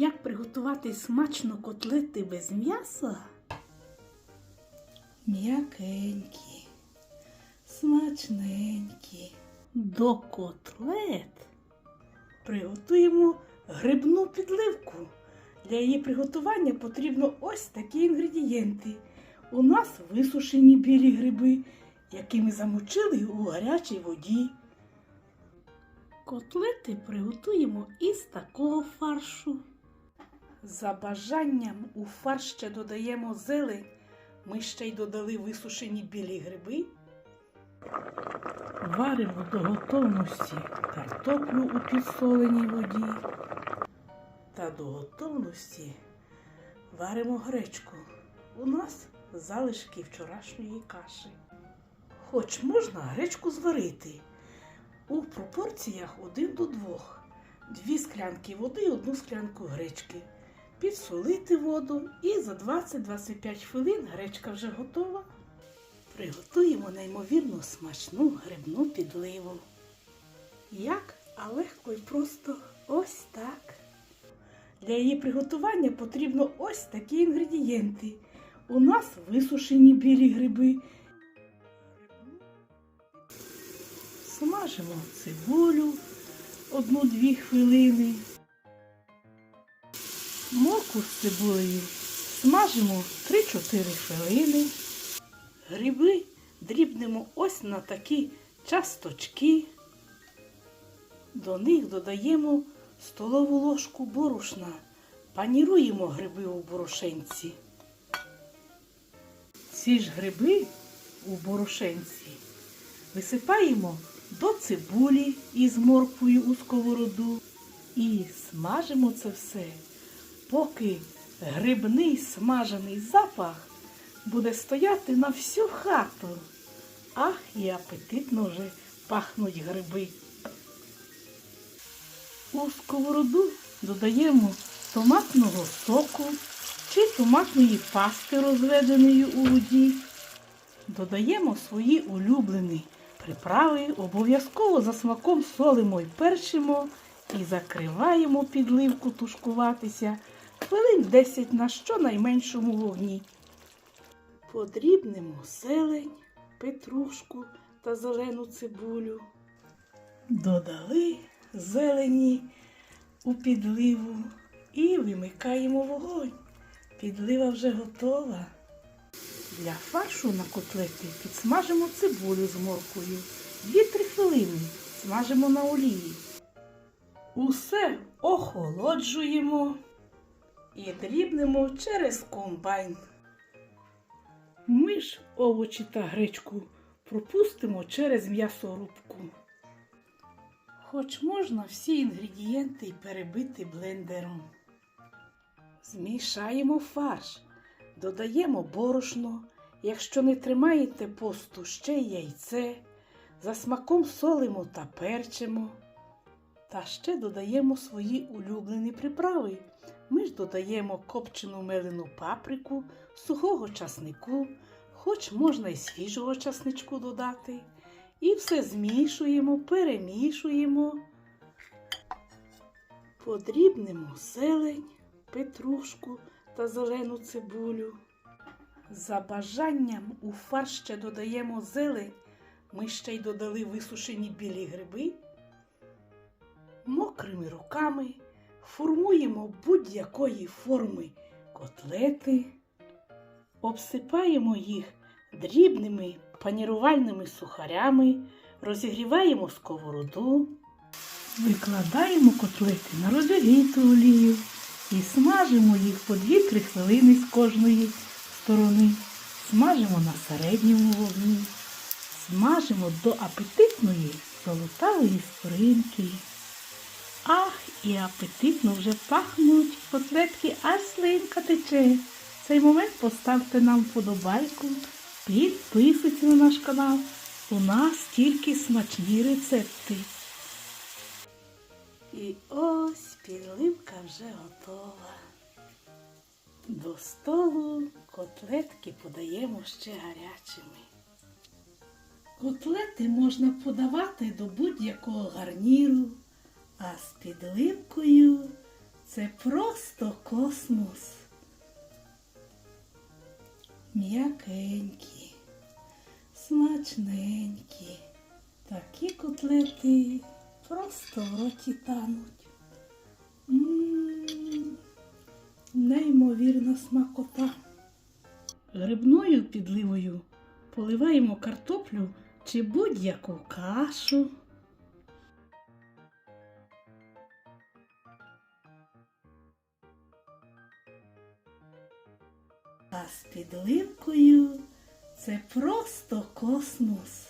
Як приготувати смачно котлети без м'яса? М'якенькі, смачненькі. До котлет приготуємо грибну підливку. Для її приготування потрібно ось такі інгредієнти. У нас висушені білі гриби, які ми замочили у гарячій воді. Котлети приготуємо із такого фаршу. За бажанням у фарш ще додаємо зелень. Ми ще й додали висушені білі гриби. Варимо до готовності картоплю у підсоленій воді. Та до готовності варимо гречку. У нас залишки вчорашньої каші. Хоч можна гречку зварити у пропорціях 1 до 2. Дві склянки води, одну склянку гречки. Підсолити воду і за 20-25 хвилин гречка вже готова. Приготуємо неймовірно смачну грибну підливу. Як, а легко і просто ось так. Для її приготування потрібно ось такі інгредієнти. У нас висушені білі гриби. Смажимо цибулю одну-дві хвилини. Морку з цибулею смажимо 3-4 хвилини. Гриби дрібнемо ось на такі часточки. До них додаємо столову ложку борошна. Паніруємо гриби у борошенці. Ці ж гриби у борошенці висипаємо до цибулі із морквою у сковороду і смажимо це все, поки грибний смажений запах буде стояти на всю хату. Ах, і апетитно вже пахнуть гриби. У сковороду додаємо томатного соку чи томатної пасти, розведеної у воді. Додаємо свої улюблені приправи, обов'язково за смаком солимо і перчимо і закриваємо підливку тушкуватися хвилин 10 на щонайменшому вогні. Подрібнемо зелень, петрушку та зелену цибулю. Додали зелені у підливу і вимикаємо вогонь. Підлива вже готова. Для фаршу на котлети підсмажимо цибулю з моркою. 2-3 хвилини смажимо на олії. Усе охолоджуємо і дрібнемо через комбайн. Ми ж овочі та гречку пропустимо через м'ясорубку. Хоч можна всі інгредієнти перебити блендером. Змішаємо фарш, додаємо борошно, якщо не тримаєте посту ще й яйце, за смаком солимо та перчимо. Та ще додаємо свої улюблені приправи. Ми ж додаємо копчену мелену паприку, сухого часнику, хоч можна і свіжого часничку додати. І все змішуємо, перемішуємо, подрібнемо зелень, петрушку та зелену цибулю. За бажанням у фарш ще додаємо зелень, ми ще й додали висушені білі гриби. Мокрими руками формуємо будь-якої форми котлети, обсипаємо їх дрібними панірувальними сухарями, розігріваємо сковороду, викладаємо котлети на розігріту олію і смажимо їх по 2-3 хвилини з кожної сторони. Смажимо на середньому вогні, смажимо до апетитної золотавої скоринки. Ах, і апетитно вже пахнуть котлетки, аж слинка тече. В цей момент поставте нам вподобайку, підписуйтесь на наш канал. У нас тільки смачні рецепти. І ось підливка вже готова. До столу котлетки подаємо ще гарячими. Котлети можна подавати до будь-якого гарніру, а з підливкою це просто космос. М'якенькі, смачненькі, такі котлети просто в роті тануть. М, Неймовірна смакота. Грибною підливою поливаємо картоплю чи будь-яку кашу. А з підливкою це просто космос.